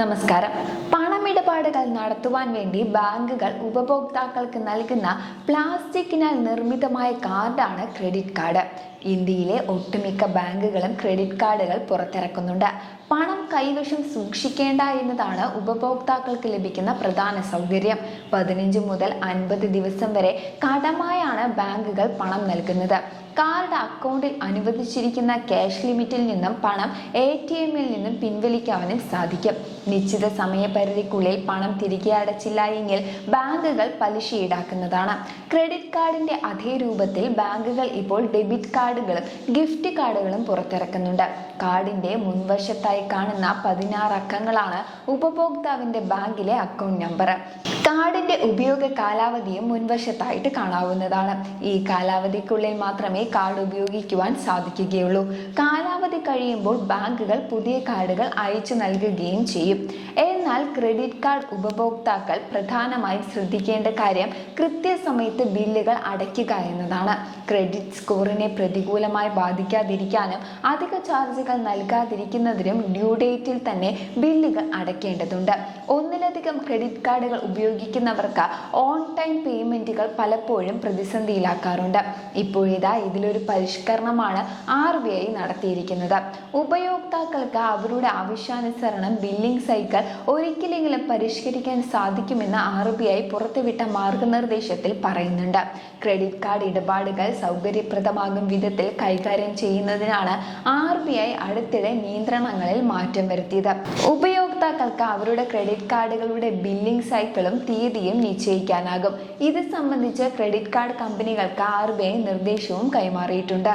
നമസ്കാരം. പണമിടപാടുകൾ നടത്തുവാൻ വേണ്ടി ബാങ്കുകൾ ഉപഭോക്താക്കൾക്ക് നൽകുന്ന പ്ലാസ്റ്റിക്കിനാൽ നിർമ്മിതമായ കാർഡാണ് ക്രെഡിറ്റ് കാർഡ്. ഇന്ത്യയിലെ ഒട്ടുമിക്ക ബാങ്കുകളും ക്രെഡിറ്റ് കാർഡുകൾ പുറത്തിറക്കുന്നുണ്ട്. പണം കൈവശം സൂക്ഷിക്കേണ്ട എന്നതാണ് ഉപഭോക്താക്കൾക്ക് ലഭിക്കുന്ന പ്രധാന സൗകര്യം. പതിനഞ്ച് മുതൽ അൻപത് ദിവസം വരെ കടമായാണ് ബാങ്കുകൾ പണം നൽകുന്നത്. കാർഡ് അക്കൗണ്ടിൽ അനുവദിച്ചിരിക്കുന്ന ക്യാഷ് ലിമിറ്റിൽ നിന്നും പണം എ ടി എമ്മിൽ നിന്നും പിൻവലിക്കാനും സാധിക്കും. നിശ്ചിത സമയപരിധിക്കുള്ളിൽ പണം തിരികെ അടച്ചില്ല എങ്കിൽ ബാങ്കുകൾ പലിശ ഈടാക്കുന്നതാണ് ക്രെഡിറ്റ് കാർഡിന്റെ അതേ രൂപത്തിൽ ബാങ്കുകൾ ഇപ്പോൾ ഡെബിറ്റ് കാർഡുകളും ഗിഫ്റ്റ് കാർഡുകളും പുറത്തിറക്കുന്നുണ്ട്. കാർഡിന്റെ മുൻവശത്തായി കാണുന്ന പതിനാറ് അക്കങ്ങളാണ് ഉപഭോക്താവിന്റെ ബാങ്കിലെ അക്കൗണ്ട് നമ്പർ. കാർഡിന്റെ ഉപയോഗ കാലാവധിയും മുൻവശത്തായിട്ട് കാണാവുന്നതാണ്. ഈ കാലാവധിക്കുള്ളിൽ മാത്രമേ കാർഡ് ഉപയോഗിക്കുവാൻ സാധിക്കുകയുള്ളൂ. കാലാവധി കഴിയുമ്പോൾ ബാങ്കുകൾ പുതിയ കാർഡുകൾ അയച്ചു നൽകുകയും ചെയ്യും. എന്നാൽ ക്രെഡിറ്റ് കാർഡ് ഉപഭോക്താക്കൾ പ്രധാനമായും ശ്രദ്ധിക്കേണ്ട കാര്യം കൃത്യസമയത്ത് ബില്ലുകൾ അടയ്ക്കുക എന്നതാണ്. ക്രെഡിറ്റ് സ്കോറിനെ പ്രതികൂലമായി ബാധിക്കാതിരിക്കാനും അധിക ചാർജുകൾ നൽകാതിരിക്കുന്നതിനും ഡ്യൂ ഡേറ്റിൽ തന്നെ ബില്ലുകൾ അടയ്ക്കേണ്ടതുണ്ട്. ഒന്നിലധികം ക്രെഡിറ്റ് കാർഡുകൾ ഉപയോഗിക്കുന്നവർക്ക് ഓൺ ടൈം പേയ്മെന്റുകൾ പലപ്പോഴും പ്രതിസന്ധിയിലാക്കാറുണ്ട്. ഇപ്പോഴിതാ ഇതിലൊരു പരിഷ്കരണമാണ് ആർ ബി ഐ നടത്തിയിരിക്കുന്നത്. ഉപയോക്താക്കൾക്ക് അവരുടെ ആവശ്യാനുസരണം ബില്ലിംഗ് സൈക്കിൾ ഒരിക്കലെങ്കിലും പരിഷ്കരിക്കാൻ സാധിക്കുമെന്ന് ആർ ബി ഐ പുറത്തുവിട്ട മാർഗനിർദ്ദേശത്തിൽ പറയുന്നുണ്ട്. ക്രെഡിറ്റ് കാർഡ് ഇടപാടുകൾ സൗകര്യപ്രദമാകും വിധത്തിൽ കൈകാര്യം ചെയ്യുന്നതിനാണ് ആർ ബി ഐ അടുത്തിടെ നിയന്ത്രണങ്ങളിൽ മാറ്റം വരുത്തിയത്. ഉപയോക്താക്കൾക്ക് അവരുടെ ക്രെഡിറ്റ് കാർഡുകളുടെ ബില്ലിംഗ് സൈക്കിളും തീയതിയും നിശ്ചയിക്കാനാകും. ഇത് സംബന്ധിച്ച് ക്രെഡിറ്റ് കാർഡ് കമ്പനികൾക്ക് ആർ ബി ഐ നിർദ്ദേശവും കൈമാറിയിട്ടുണ്ട്.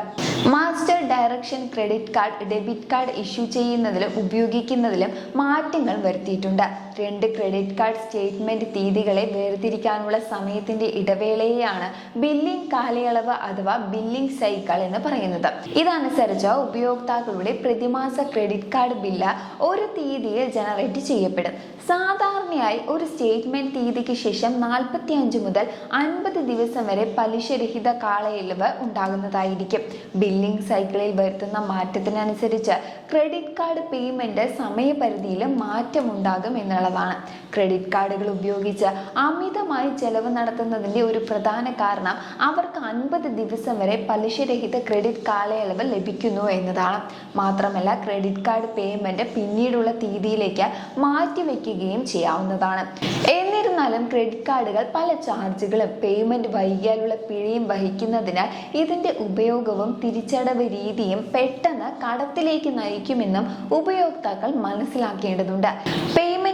Master direction credit card debit card issue ചെയ്യുന്നതിലും ഉപയോഗിക്കുന്നതിലും മാറ്റങ്ങൾ വരുത്തിയിട്ടുണ്ട്. രണ്ട് ക്രെഡിറ്റ് കാർഡ് സ്റ്റേറ്റ്മെന്റ് തീയതികളെ വേർതിരിക്കാനുള്ള സമയത്തിന്റെ ഇടവേളയെയാണ് ബില്ലിംഗ് കാലയളവ് അഥവാ ബില്ലിംഗ് സൈക്കിൾ എന്ന് പറയുന്നത്. ഇതനുസരിച്ച് ഉപയോക്താക്കളുടെ പ്രതിമാസ ക്രെഡിറ്റ് കാർഡ് ബില്ല് ഒരു തീയതിയിൽ ജനറേറ്റ് ചെയ്യപ്പെടും. സാധാരണയായി ഒരു സ്റ്റേറ്റ്മെന്റ് തീയതിക്ക് ശേഷം നാൽപ്പത്തി അഞ്ച് മുതൽ അൻപത് ദിവസം വരെ പലിശരഹിത കാലയളവ് ഉണ്ടാകുന്നതായിരിക്കും. ബില്ലിംഗ് സൈക്കിളിൽ വരുത്തുന്ന മാറ്റത്തിനനുസരിച്ച് ക്രെഡിറ്റ് കാർഡ് പേയ്മെന്റ് സമയപരിധിയിലും മാറ്റമുണ്ടാകും എന്നുള്ളതാണ് ക്രെഡിറ്റ് കാർഡുകൾ ഉപയോഗിച്ച് അമിതമായി ചെലവ് നടത്തുന്നതിന്റെ ഒരു പ്രധാന കാരണം അവർക്ക് അൻപത് ദിവസം വരെ പലിശരഹിത ക്രെഡിറ്റ് കാലയളവ് ലഭിക്കുന്നു എന്നതാണ്. മാത്രമല്ല ക്രെഡിറ്റ് കാർഡ് പേയ്മെന്റ് പിന്നീടുള്ള തീയതിയിലേക്ക് മാറ്റിവെക്കുകയും ചെയ്യാവുന്നതാണ്. എന്നിരുന്നാലും ക്രെഡിറ്റ് കാർഡുകൾ പല ചാർജുകളും പേയ്മെന്റ് വൈകിയാലുള്ള പിഴയും വഹിക്കുന്നതിനാൽ ഇതിന്റെ ഉപയോഗവും തിരിച്ചടവ് രീതിയും പെട്ടെന്ന് കടത്തിലേക്ക് നയിക്കുമെന്നും ഉപയോക്താക്കൾ മനസ്സിലാക്കേണ്ടതുണ്ട്.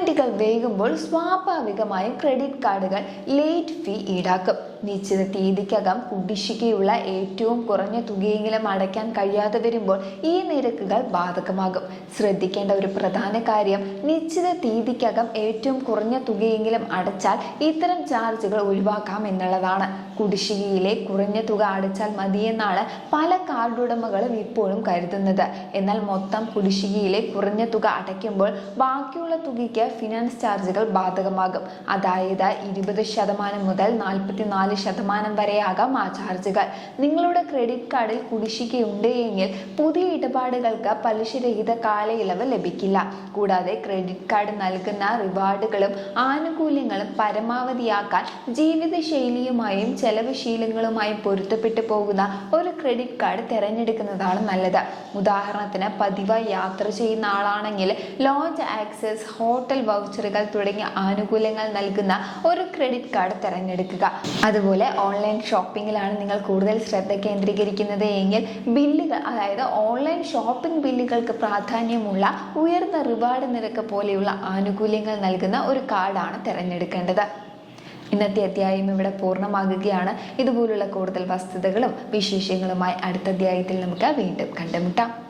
പേയ്മെന്റുകൾ വേകുമ്പോൾ സ്വാഭാവികമായും ക്രെഡിറ്റ് കാർഡുകൾ ലേറ്റ് ഫീ ഈടാക്കും നിശ്ചിത തീയതിക്കകം കുടിശ്ശികയുള്ള ഏറ്റവും കുറഞ്ഞ തുകയെങ്കിലും അടയ്ക്കാൻ കഴിയാതെ വരുമ്പോൾ ഈ നിരക്കുകൾ ബാധകമാകും. ശ്രദ്ധിക്കേണ്ട ഒരു പ്രധാന കാര്യം നിശ്ചിത തീയതിക്കകം ഏറ്റവും കുറഞ്ഞ തുകയെങ്കിലും അടച്ചാൽ ഇത്തരം ചാർജുകൾ ഒഴിവാക്കാം എന്നുള്ളതാണ്. കുടിശ്ശികയിലെ കുറഞ്ഞ തുക അടച്ചാൽ മതിയെന്നാണ് പല കാർഡ് ഉടമകളും ഇപ്പോഴും കരുതുന്നത്. എന്നാൽ മൊത്തം കുടിശ്ശികയിലെ കുറഞ്ഞ തുക അടയ്ക്കുമ്പോൾ ബാക്കിയുള്ള തുകയ്ക്ക് ഫിനാൻസ് ചാർജുകൾ ബാധകമാകും. അതായത് ഇരുപത് ശതമാനം മുതൽ നാൽപ്പത്തിനാല് ശതമാനം വരെയാകാം ആ ചാർജുകൾ നിങ്ങളുടെ ക്രെഡിറ്റ് കാർഡിൽ കുടിശ്ശികയുണ്ട് എങ്കിൽ പുതിയ ഇടപാടുകൾക്ക് പലിശരഹിത കാലയളവ് ലഭിക്കില്ല. കൂടാതെ ക്രെഡിറ്റ് കാർഡ് നൽകുന്ന റിവാർഡുകളും ആനുകൂല്യങ്ങളും പരമാവധിയാക്കാൻ ജീവിതശൈലിയുമായും ചെലവ് ശീലങ്ങളുമായും പൊരുത്തപ്പെട്ടു പോകുന്ന ഒരു ക്രെഡിറ്റ് കാർഡ് തിരഞ്ഞെടുക്കുന്നതാണ് നല്ലത്. ഉദാഹരണത്തിന് പതിവായി യാത്ര ചെയ്യുന്ന ആളാണെങ്കിൽ ലോഞ്ച് ആക്സസ് ഹോട്ടൽ വൗച്ചറുകൾ തുടങ്ങിയ ആനുകൂല്യങ്ങൾ നൽകുന്ന ഒരു ക്രെഡിറ്റ് കാർഡ് തിരഞ്ഞെടുക്കുക. അതുപോലെ ഓൺലൈൻ ഷോപ്പിങ്ങിലാണ് നിങ്ങൾ കൂടുതൽ ശ്രദ്ധ കേന്ദ്രീകരിക്കുന്നത് എങ്കിൽ ബില്ലുകൾ അതായത് ഓൺലൈൻ ഷോപ്പിംഗ് ബില്ലുകൾക്ക് പ്രാധാന്യമുള്ള ഉയർന്ന റിവാർഡ് നിരക്ക് പോലെയുള്ള ആനുകൂല്യങ്ങൾ നൽകുന്ന ഒരു കാർഡാണ് തിരഞ്ഞെടുക്കേണ്ടത്. ഇന്നത്തെ അധ്യായം ഇവിടെ പൂർണമാകുകയാണ്. ഇതുപോലുള്ള കൂടുതൽ വസ്തുതകളും വിശേഷങ്ങളുമായി അടുത്ത അധ്യായത്തിൽ നമുക്ക് വീണ്ടും കണ്ടുമുട്ടാം.